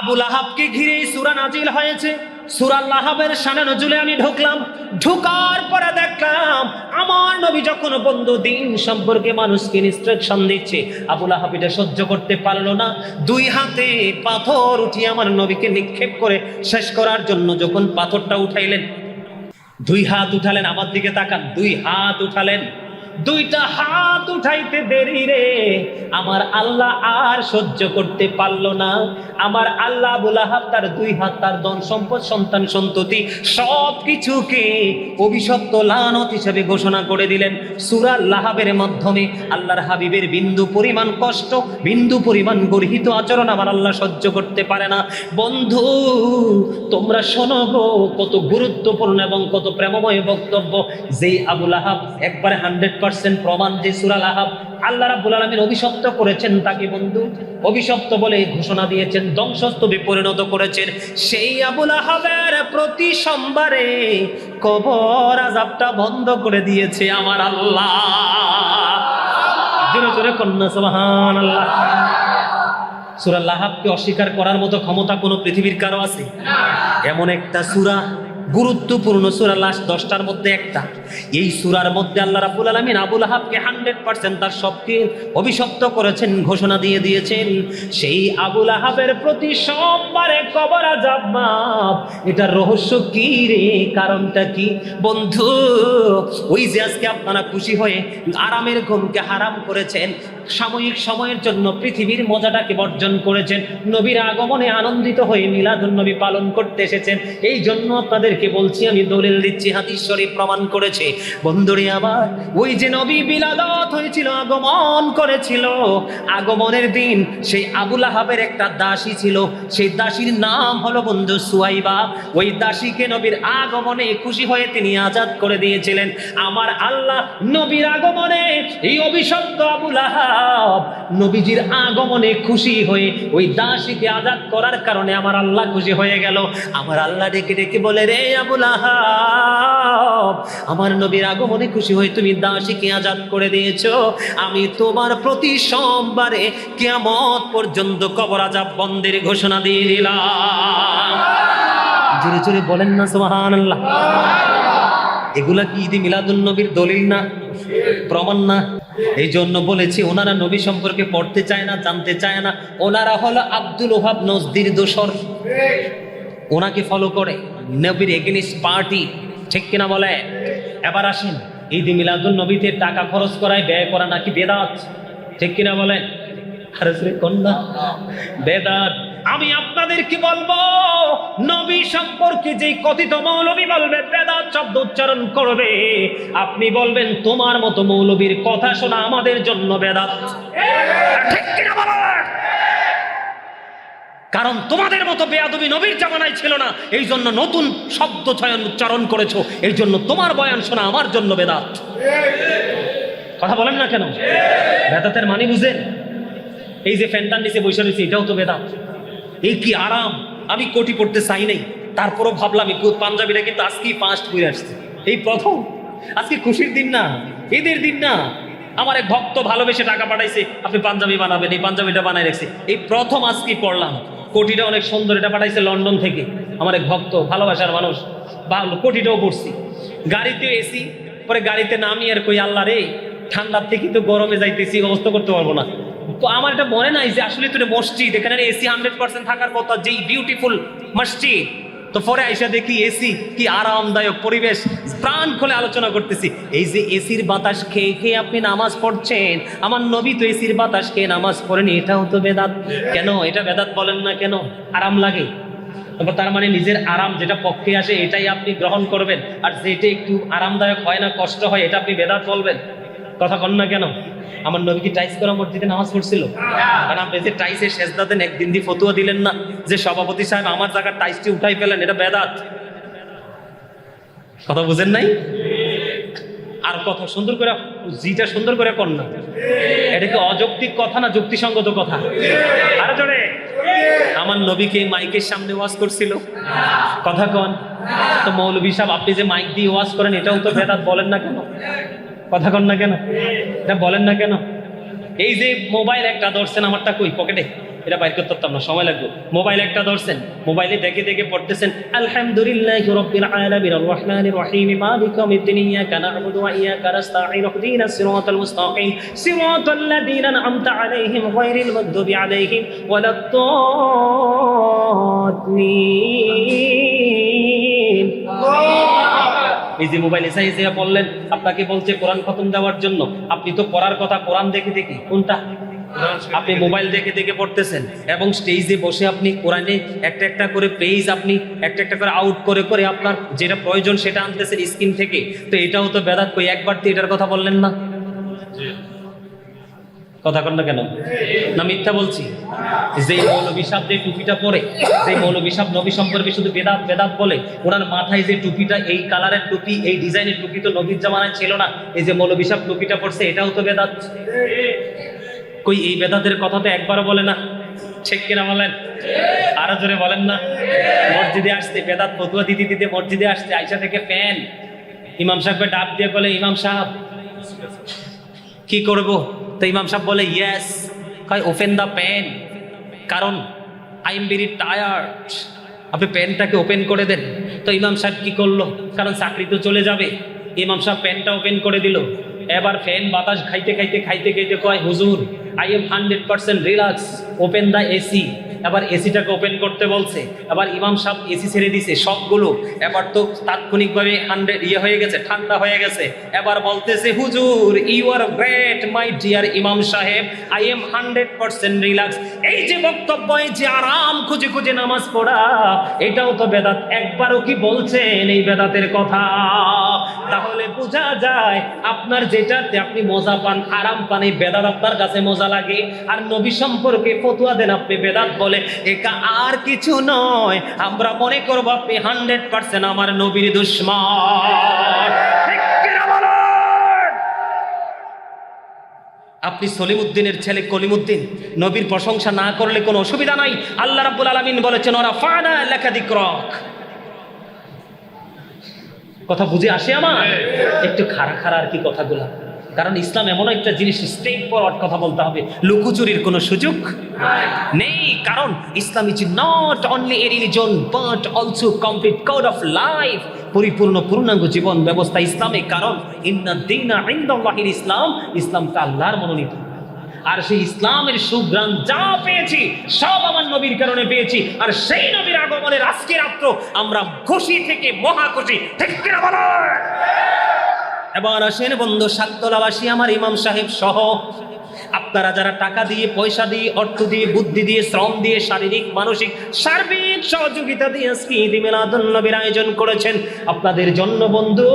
আবুল আহাবকে ঘিরে সুরা নাজিল হয়েছে। সুরা লাহাবের সানে নজুলে আমি ঢুকলাম। ঢুকার পরে দেখলাম, আমার নবী যখন বন্ধু দিন সম্পর্কে মানুষকে ইনস্ট্রাকশন দিচ্ছে, আবুল আহাব এটা সহ্য করতে পারল না। দুই হাতে পাথর উঠিয়ে আমার নবীকে নিক্ষেপ করে শেষ করার জন্য যখন পাথরটা উঠাইলেন, দুই হাত উঠালেন আমার দিকে তাকান, দুই হাত উঠালেন। দুইটা হাত উঠাইতে দেরি রে। আমার আল্লাহ আর সহ্য করতে পারল না। আমার আল্লাহ বুলাহাব তার দুই হাত, তার ধন সম্পদ, সন্তান সন্ততি সব কিছুকে অভিশপ্ত লানত হিসেবে ঘোষণা করে দিলেন। সুরা লাহাবের মাধ্যমে আল্লাহর হাবিবের বিন্দু পরিমাণ কষ্ট, বিন্দু পরিমাণ গর্হিত আচরণ আমার আল্লাহ সহ্য করতে পারে না। বন্ধু, তোমরা শোনো গো, কত গুরুত্বপূর্ণ এবং কত প্রেমময় বক্তব্য। যেই আবুল আহাব একবারে হান্ড্রেড পার্সেন্ট প্রমাণ যে সুরাল আহাব আল্লাহ রাব্বুল আলামিন অভিশপ্ত করেছেন তাকে বন্ধু। অভিশপ্ত বলে ঘোষণা দিয়েছেন, ধ্বংসস্তূপে পরিণত করেছেন। সেই আবুল আহাবের প্রতি সোমবারে কবর আজাবটা বন্ধ করে দিয়েছে আমার আল্লাহ। জোরে জোরে কন্যা সুবহান আল্লাহ সুরা লাহাবকে অস্বীকার করার মতো ক্ষমতা কোনো পৃথিবীর কারও আছে? এমন একটা সুরা গুরুত্বপূর্ণ সুরা লাস্ট দশটার মধ্যে একটা। এই সুরার মধ্যে আল্লাহ রাবুল আলমিন আবুল আহাবকে হান্ড্রেড পার্সেন্ট তার সবকে অভিশপ্ত করেছেন, ঘোষণা দিয়ে দিয়েছেন, সেই আবুল আহাবের প্রতি সোমবারে কবর আজাব মাপ এটার রহস্য কি রে? কারণটা কি? বন্ধু, ওই যে আজকে আপনারা খুশি হয়ে আরামের ঘুমকে হারাম করেছেন সাময়িক সময়ের জন্য পৃথিবীর মজাটাকে বর্জন করেছেন। নবীর আগমনে আনন্দিত হয়ে মিলাদুন নবী পালন করতে এসেছেন। এই জন্য আপনাদেরকে বলছি, আমি দলিল দিচ্ছি শরীফ প্রমাণ করেছে। বন্ধুরে আবার ওই যে নবী বিলাদত হয়েছিল, আগমন করেছিল। আগমনের দিন সেই আবুল আহাবের একটা দাসী ছিল। সেই দাসীর নাম হলো বন্ধু সুয়াইবা। ওই দাসীকে নবীর আগমনে খুশি হয়ে তিনি আজাদ করে দিয়েছিলেন। আমার আল্লাহ নবীর আগমনে এই অভিশপ্ত আবুল আহাব নবীজির আগমনে খুশি হয়ে ওই দাসীকে আজাদ করার কারণে আমার আল্লাহ খুশি হয়ে গেল। আমার আল্লাহ ডেকে ডেকে বলে, রে আবুল আমার নবীর আগমনে খুশি হয়ে তুমি দাসীকে আজাদ করে দিয়েছ। আমি তোমার প্রতি সোমবারে কিয়ামত পর্যন্ত কবর আজাব বন্ধের ঘোষণা দিয়ে দিলাম। জোরে জোরে বলেন না সুবহান আল্লাহ এগুলা কি ঈদে মিলাদুন নবীর দলিল না? প্রমাণ না? এই জন্য বলেছি, ওনারা নবী সম্পর্কে পড়তে চায় না, জানতে চায় না। ওনারা হলো আব্দুল ওহাব নজদির দোসর। ওনাকে ফলো করে নবীর এগেনিস্ট পার্টি ঠিক কিনা বলে? এবার আসেন, ঈদ মিলাদুল নবীতে টাকা খরচ করায় ব্যয় করা নাকি বেদাত? ঠিক কিনা বলেন? আরে কন্যা, বেদাত। আমি আপনাদেরকে বলব, নবী সম্পর্কে যে কথিত মৌলবী বলবে, বেদাত শব্দ উচ্চারণ করবে, আপনি বলবেন, তোমার মতো মৌলবীর কথা শোনা আমাদের জন্য বেদাত। ঠিক বলেন? কারণ তোমাদের মতো বেয়াদবি নবীর জামানায় ছিল না, এই জন্য নতুন শব্দ চয়ন উচ্চারণ করেছ, এই জন্য তোমার বয়ান শোনা আমার জন্য বেদাত। কথা বলেন না কেন? বেদাতের মানে বুঝেন? এই যে ফ্যানটার নিচে বসে রয়েছে, এটাও তো বেদাত। এই কি আরাম? আমি কোটি পড়তে চাই নাই। তারপরও ভাবলাম পাঞ্জাবিটা কিন্তু আজকেই পাঁচ করে আসছে। এই প্রথম। আজকে খুশির দিন না, ঈদের দিন না। আমার এক ভক্ত ভালোবেসে টাকা পাঠাইছে, আপনি পাঞ্জাবি বানাবেন, এই পাঞ্জাবিটা বানাই রাখছি। এই প্রথম আজকে পড়লাম। কোটিটা অনেক সুন্দর, এটা পাঠাইছে লন্ডন থেকে। আমার এক ভক্ত, ভালোবাসার মানুষ, ভালো, কোটিটাও পড়ছি। গাড়িতে এসি, পরে গাড়িতে নামি আর কই, আল্লাহ রে, ঠান্ডার থেকে তো গরমে যাইতেছি, অবস্থা করতে পারব না। তো আমার এটা মনে নাই যে আসলে তো এটা মসজিদ, এখানে এসি হান্ড্রেড পার্সেন্ট থাকার কথা, যেই বিউটিফুল মসজিদ। তো পরে আইসা দেখি এসি কি আরামদায়ক পরিবেশ। প্রাণ খুলে আলোচনা করতেছি, এই যে এসির বাতাস খেয়ে খেয়ে আপনি নামাজ পড়ছেন, আমার নবী তো এসির বাতাস খেয়ে নামাজ পড়েনি, এটাও তো বেদাত। কেন? এটা বেদাত বলেন না কেন? আরাম লাগে। তারপর তার মানে নিজের আরাম যেটা পক্ষে আসে, এটাই আপনি গ্রহণ করবেন। আর যেটা একটু আরামদায়ক হয় না, কষ্ট হয়, এটা আপনি বেদাত বলবেন। কথা কন না কেন? আমার নবী কি টাইস করা মসজিদে নামাজ পড়ছিল? কারণ আপনি যে টাইসের শেষদা দেন, একদিন দিয়ে ফতুয়া দিলেন না, যে সভাপতি সাহেব আমার জায়গার টাইসটি উঠাই ফেলেন, এটা বেদাত। কথা বুঝেন নাই? আর কথা সুন্দর করে, জিটা সুন্দর করে কর না। এটা কি অযৌক্তিক কথা না যুক্তিসঙ্গত কথা? আরে জোরে। আমার নবীকে মাইকের সামনে ওয়াজ করছিল? কথা কন। তো মৌলভী সাহেব, আপনি যে মাইক দিয়ে ওয়াজ করেন, এটাও তো বেদাত বলেন না কেন? কথা কন না কেন? এটা বলেন না কেন? এই যে মোবাইল একটা ধরছেন আমারটা কই? পকেটে? এটা বাইর করতে পারতাম না, সময় লাগবে। মোবাইল একটা ধরছেন, মোবাইলে দেখে দেখে পড়তেছেন, আলহামদুলিল্লাহ রাব্বিল আলামিন আর রহমানির রহিম, মালিক ইয়াউমিদ্দিন, ইয়াকা না'বুদু ওয়া ইয়াকা নাস্তাঈন ইহদিনাস সিরাতাল মুস্তাকিম, সিরাতাল লাযীনা আন'আমতা আলাইহিম গায়রিল মাগদুবি আলাইহিম ওয়ালাদ-দাল্লিন এই যে মোবাইল এসে এসে বললেন আপনাকে বলছে কোরআন খতম দেওয়ার জন্য। আপনি তো পড়ার কথা কোরআন দেখে দেখে কোনটা? আপনি মোবাইল দেখে। দেখে পড়তেছেন এবং স্টেজে বসে আপনি কোরআনে একটা একটা করে পেজ আপনি একটা একটা করে আউট করে করে আপনার যেটা প্রয়োজন সেটা আনতেছেন স্ক্রিন থেকে। তো এটাও তো বেদাত কই একবার তো এটার কথা বললেন না। কথা কন না কেন? না, মিথ্যা বলছি। যে মৌলবী সাহেব যে টুপিটা পরে যে মৌলবী সাহেব নবী সম্পর্কে শুধু বেদাত বেদাত বলে, ওনার মাথায় যে টুপিটা, এই কালারের টুপি, এই ডিজাইনের টুপি তো নবীর জামানায় ছিল না। এই যে মৌলবী সাহেব টুপিটা পরছে, এটাও তো বেদাত। কই, এই বেদাতের কথা তো একবারও বলে না। ঠিক কিনা বলেন? আরও জোরে বলেন না। মসজিদে আসতে বেদাত ফতুয়া দিতে দিতে মসজিদে আসতে আইসা থেকে ফ্যান। ইমাম সাহেবকে ডাক দিয়ে বলে, ইমাম সাহেব, কি করব? তো ইমাম সাহেব বলে ইয়েস কয় ওপেন দ্য পেন কারণ আই এম ভেরি টায়ার্ড আপনি প্যানটাকে ওপেন করে দেন। তো ইমাম সাহেব কি করল? কারণ চাকরি তো চলে যাবে। ইমাম সাহেব প্যানটা ওপেন করে দিল। এবার ফ্যান বাতাস খাইতে খাইতে খাইতে খাইতে কয়, হুজুর I am hundred percent relax open the AC এবার এসিটাকে ওপেন করতে বলছে, আবার ইমাম সাহেব এসি ছেড়ে দিছে, সবগুলো। এবার তো তাৎক্ষণিকভাবে হান্ড্রেড ইয়ে হয়ে গেছে, ঠান্ডা হয়ে গেছে। এবার বলতেছে, হুজুর you are great my dear ইমাম সাহেব I am hundred percent relax এই যে বক্তব্য যে আরাম, খুঁজে খুঁজে নামাজ পড়া, এটাও তো বেদাত। একবারও কি বলছেন এই বেদাতের কথা? বোঝা যায়, আপনার যেটাতে আপনি মজা পান, আরাম পান, এই বেদাত আপনার কাছে মজা লাগে। আর নবী সম্পর্কে ফতুয়া দেন আপনি, বেদাত বলে, একা আর কিছু নয়, আমরা মনে করব আপনি হান্ড্রেড পার্সেন্ট আমার নবীর দুশ্মন? আপনি সলিমুদ্দিনের ছেলে কলিমুদ্দিন, নবীর প্রশংসা না করলে কোনো অসুবিধা নাই। আল্লাহ রাব্বুল আলামিন বলেছেন ওরা ফানা লেখা দিক্রক। কথা বুঝে আসে আমার? একটু খাড়া খাড়া আর কি কথাগুলা। কারণ ইসলাম এমন একটা জিনিস স্টেপ ফরওয়ার্ড কথা বলতে হবে। লুকোচুরির কোনো সুযোগ নেই। কারণ Islam is not only a religion but also complete code of life পরিপূর্ণ পূর্ণাঙ্গ জীবন ব্যবস্থা ইসলামে। কারণ ইন্না দিনা ইন্দাল্লাহির ইসলাম ইসলামটা আল্লাহর মনোনীত। আর সেই ইসলামের সুগ্রাম যা পেয়েছি, সব আমার নবীর কারণে পেয়েছি। আর সেই নবীর আগমনের আজকে রাত্র আমরা খুশি থেকে মহা খুশি। এবার আসেন বন্ধু সাততলাবাসী, আমার ইমাম সাহেব সহ। আপনারা যারা টাকা দিয়ে, পয়সা দিয়ে, অর্থ দিয়ে, বুদ্ধি দিয়ে, শ্রম দিয়ে, শারীরিক, মানসিক, সার্বিক সহযোগিতা দিয়ে আজকে ঈদ মিলাদুন নবীর আয়োজন করেছেন। আপনাদের জন্য বন্ধু